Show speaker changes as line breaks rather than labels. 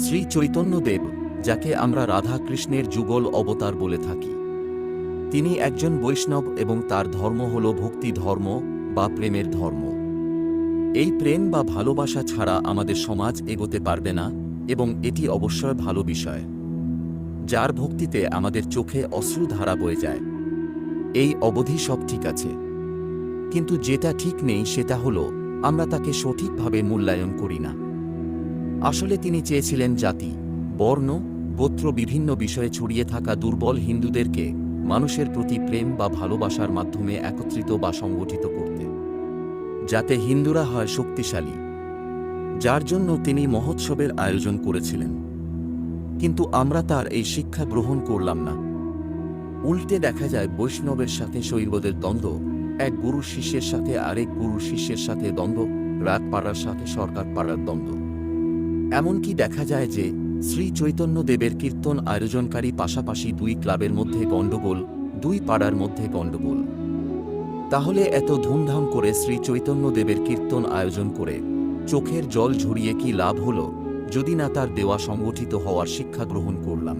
শ্রী চৈতন্যদেব যাকে আমরা রাধা কৃষ্ণের যুগল অবতার বলে থাকি। তিনি একজন বৈষ্ণব এবং তার ধর্ম হল ভক্তি ধর্ম বা প্রেমের ধর্ম। এই প্রেম বা ভালোবাসা ছাড়া আমাদের সমাজ এগোতে পারবে না এবং এটি অবশ্যই ভালো বিষয়। যার ভক্তিতে আমাদের চোখে অশ্রু ধারা বয়ে যায়। এই অবধি সব ঠিক আছে। কিন্তু যেটা ঠিক নেই সেটা হলো, আমরা তাকে সঠিকভাবে মূল্যায়ন করি না। আসলে তিনি চেয়েছিলেন জাতি, বর্ণ, গোত্র বিভিন্ন বিষয়ে ছড়িয়ে থাকা দুর্বল হিন্দুদেরকে মানুষের প্রতি প্রেম বা ভালোবাসার মাধ্যমে একত্রিত বা সংগঠিত করতে, যাতে হিন্দুরা হয় শক্তিশালী, যার জন্য তিনি মহোৎসবের আয়োজন করেছিলেন। কিন্তু আমরা তার এই শিক্ষা গ্রহণ করলাম না। উল্টে দেখা যায় বৈষ্ণবের সাথে শৈবদের দ্বন্দ্ব, এক গুরু শিষ্যের সাথে আরেক গুরু শিষ্যের সাথে দ্বন্দ্ব রাত পাড়ার সাথে সরকার পাড়ার দ্বন্দ্ব। এমনকি দেখা যায় যে শ্রী চৈতন্য দেবের কীর্তন আয়োজনকারী পাশাপাশি দুই ক্লাবের মধ্যে গণ্ডগোল, দুই পাড়ার মধ্যে গণ্ডগোল। তাহলে এত ধুমধাম করে শ্রী চৈতন্য দেবের কীর্তন আয়োজন করে চোখের জল ঝরিয়ে কি লাভ হল, যদি না তার দেওয়া সংগঠিত হওয়ার শিক্ষা গ্রহণ করলাম।